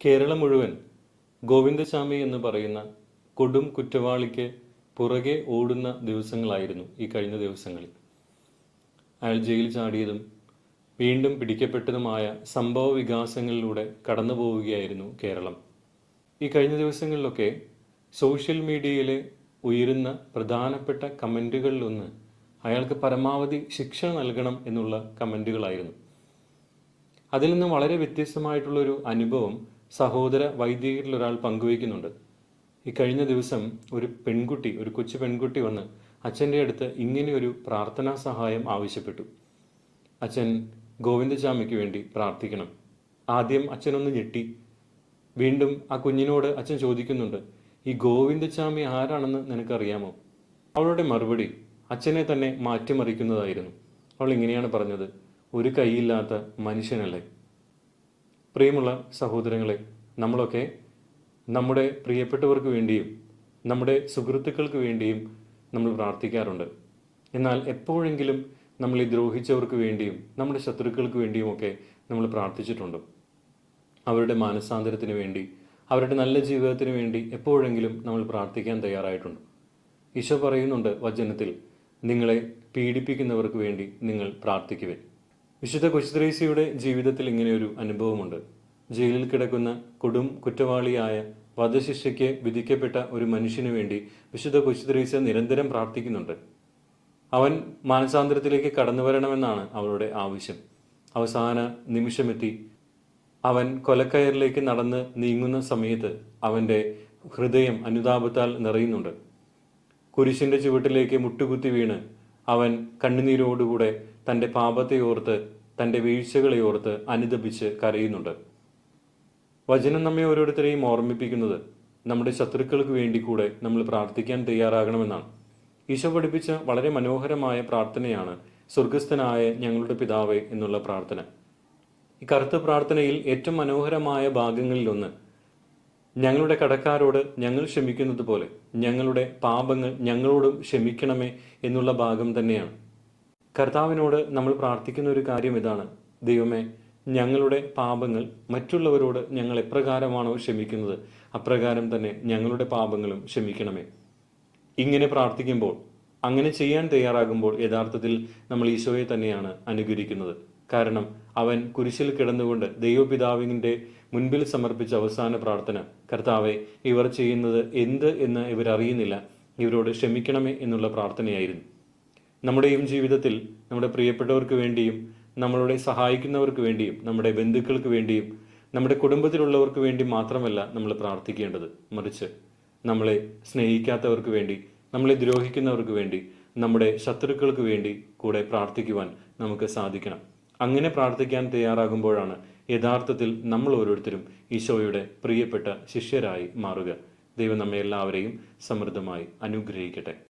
കേരളം മുഴുവൻ ഗോവിന്ദസ്വാമി എന്ന് പറയുന്ന കൊടും കുറ്റവാളിക്ക് പുറകെ ഓടുന്ന ദിവസങ്ങളായിരുന്നു ഈ കഴിഞ്ഞ ദിവസങ്ങളിൽ. അയാൾ ജയിൽ ചാടിയതും വീണ്ടും പിടിക്കപ്പെട്ടതുമായ സംഭവ വികാസങ്ങളിലൂടെ കടന്നു പോവുകയായിരുന്നു കേരളം. ഈ കഴിഞ്ഞ ദിവസങ്ങളിലൊക്കെ സോഷ്യൽ മീഡിയയിലെ ഉയരുന്ന പ്രധാനപ്പെട്ട കമന്റുകളിലൊന്ന് അയാൾക്ക് പരമാവധി ശിക്ഷ നൽകണം എന്നുള്ള കമന്റുകളായിരുന്നു അതിൽ നിന്ന് വളരെ വ്യത്യസ്തമായിട്ടുള്ളൊരു അനുഭവം സഹോദര വൈദികരിൽ ഒരാൾ പങ്കുവയ്ക്കുന്നുണ്ട്. ഈ കഴിഞ്ഞ ദിവസം ഒരു പെൺകുട്ടി ഒരു കൊച്ചു പെൺകുട്ടി വന്ന് അച്ഛന്റെ അടുത്ത് ഇങ്ങനെ ഒരു പ്രാർത്ഥനാ സഹായം ആവശ്യപ്പെട്ടു. അച്ഛൻ ഗോവിന്ദചാമിക്ക് വേണ്ടി പ്രാർത്ഥിക്കണം. ആദ്യം അച്ഛനൊന്ന് ഞെട്ടി. വീണ്ടും ആ കുഞ്ഞിനോട് അച്ഛൻ ചോദിക്കുന്നുണ്ട് ഈ ഗോവിന്ദചാമി ആരാണെന്ന് നിനക്കറിയാമോ? അവളുടെ മറുപടി അച്ഛനെ തന്നെ മാറ്റിമറിക്കുന്നതായിരുന്നു. അവൾ ഇങ്ങനെയാണ് പറഞ്ഞത് ഒരു കൈയില്ലാത്ത മനുഷ്യനല്ലേ? പ്രിയമുള്ള സഹോദരങ്ങളെ നമ്മളൊക്കെ നമ്മുടെ പ്രിയപ്പെട്ടവർക്ക് വേണ്ടിയും നമ്മുടെ സുഹൃത്തുക്കൾക്ക് വേണ്ടിയും നമ്മൾ പ്രാർത്ഥിക്കാറുണ്ട്. എന്നാൽ എപ്പോഴെങ്കിലും നമ്മൾ ഈ ദ്രോഹിച്ചവർക്ക് വേണ്ടിയും നമ്മുടെ ശത്രുക്കൾക്ക് വേണ്ടിയുമൊക്കെ നമ്മൾ പ്രാർത്ഥിച്ചിട്ടുണ്ട്. അവരുടെ മാനസാന്തരത്തിന് വേണ്ടി അവരുടെ നല്ല ജീവിതത്തിന് വേണ്ടി എപ്പോഴെങ്കിലും നമ്മൾ പ്രാർത്ഥിക്കാൻ തയ്യാറായിട്ടുണ്ട്. ഈശോ പറയുന്നുണ്ട് വചനത്തിൽ നിങ്ങളെ പീഡിപ്പിക്കുന്നവർക്ക് വേണ്ടി നിങ്ങൾ പ്രാർത്ഥിക്കുവൻ. വിശുദ്ധ കൊച്ചുത്രേസ്യയുടെ ജീവിതത്തിൽ ഇങ്ങനെയൊരു അനുഭവമുണ്ട്. ജയിലിൽ കിടക്കുന്ന കൊടും കുറ്റവാളിയായ വധശിക്ഷയ്ക്ക് വിധിക്കപ്പെട്ട ഒരു മനുഷ്യന് വേണ്ടി വിശുദ്ധ കൊച്ചുത്രേസ്യ നിരന്തരം പ്രാർത്ഥിക്കുന്നുണ്ട്. അവൻ മാനസാന്തരത്തിലേക്ക് കടന്നു വരണമെന്നാണ് അവളുടെ ആവശ്യം. അവസാന നിമിഷമെത്തി അവൻ കൊലക്കയറിലേക്ക് നടന്ന് നീങ്ങുന്ന സമയത്ത് അവന്റെ ഹൃദയം അനുതാപത്താൽ നിറയുന്നുണ്ട്. കുരിശിന്റെ ചുവട്ടിലേക്ക് മുട്ടുകുത്തി വീണ് അവൻ കണ്ണുനീരോടുകൂടെ തന്റെ പാപത്തെ ഓർത്ത് തന്റെ വീഴ്ചകളെ ഓർത്ത് അനുദപിച്ച് കരയുന്നുണ്ട്. വചനം നമ്മെ ഓരോരുത്തരെയും ഓർമ്മിപ്പിക്കുന്നത് നമ്മുടെ ശത്രുക്കൾക്ക് വേണ്ടി കൂടെ നമ്മൾ പ്രാർത്ഥിക്കാൻ തയ്യാറാകണമെന്നാണ്. ഈശോ പഠിപ്പിച്ച വളരെ മനോഹരമായ പ്രാർത്ഥനയാണ് സ്വർഗസ്ഥനായ ഞങ്ങളുടെ പിതാവേ എന്നുള്ള പ്രാർത്ഥന. ഈ കറുത്ത പ്രാർത്ഥനയിൽ ഏറ്റവും മനോഹരമായ ഭാഗങ്ങളിലൊന്ന് ഞങ്ങളുടെ കടക്കാരോട് ഞങ്ങൾ ക്ഷമിക്കുന്നത് പോലെ ഞങ്ങളുടെ പാപങ്ങൾ ഞങ്ങളോടും ക്ഷമിക്കണമേ എന്നുള്ള ഭാഗം തന്നെയാണ്. കർത്താവിനോട് നമ്മൾ പ്രാർത്ഥിക്കുന്ന ഒരു കാര്യം ഇതാണ്. ദൈവമേ ഞങ്ങളുടെ പാപങ്ങൾ മറ്റുള്ളവരോട് ഞങ്ങൾ എപ്രകാരമാണോ ക്ഷമിക്കുന്നത്? അപ്രകാരം തന്നെ ഞങ്ങളുടെ പാപങ്ങളും ക്ഷമിക്കണമേ. ഇങ്ങനെ പ്രാർത്ഥിക്കുമ്പോൾ അങ്ങനെ ചെയ്യാൻ തയ്യാറാകുമ്പോൾ യഥാർത്ഥത്തിൽ നമ്മൾ ഈശോയെ തന്നെയാണ് അനുകരിക്കുന്നത്. കാരണം അവൻ കുരിശിൽ കിടന്നുകൊണ്ട് ദൈവപിതാവിന്റെ മുൻപിൽ സമർപ്പിച്ച അവസാന പ്രാർത്ഥന. കർത്താവെ ഇവർ ചെയ്യുന്നത് എന്ത് എന്ന് ഇവരറിയുന്നില്ല. ഇവരോട് ക്ഷമിക്കണമേ എന്നുള്ള പ്രാർത്ഥനയായിരുന്നു. നമ്മുടെയും ജീവിതത്തിൽ നമ്മുടെ പ്രിയപ്പെട്ടവർക്ക് വേണ്ടിയും നമ്മളുടെ സഹായിക്കുന്നവർക്ക് വേണ്ടിയും നമ്മുടെ ബന്ധുക്കൾക്ക് വേണ്ടിയും നമ്മുടെ കുടുംബത്തിലുള്ളവർക്ക് വേണ്ടി മാത്രമല്ല നമ്മൾ പ്രാർത്ഥിക്കേണ്ടത്. മറിച്ച് നമ്മളെ സ്നേഹിക്കാത്തവർക്ക് വേണ്ടി നമ്മളെ ദ്രോഹിക്കുന്നവർക്ക് വേണ്ടി നമ്മുടെ ശത്രുക്കൾക്ക് വേണ്ടി കൂടെ പ്രാർത്ഥിക്കുവാൻ നമുക്ക് സാധിക്കണം. അങ്ങനെ പ്രാർത്ഥിക്കാൻ തയ്യാറാകുമ്പോഴാണ് യഥാർത്ഥത്തിൽ നമ്മൾ ഓരോരുത്തരും ഈശോയുടെ പ്രിയപ്പെട്ട ശിഷ്യരായി മാറുക. ദൈവം നമ്മെ എല്ലാവരെയും സമൃദ്ധമായി അനുഗ്രഹിക്കട്ടെ.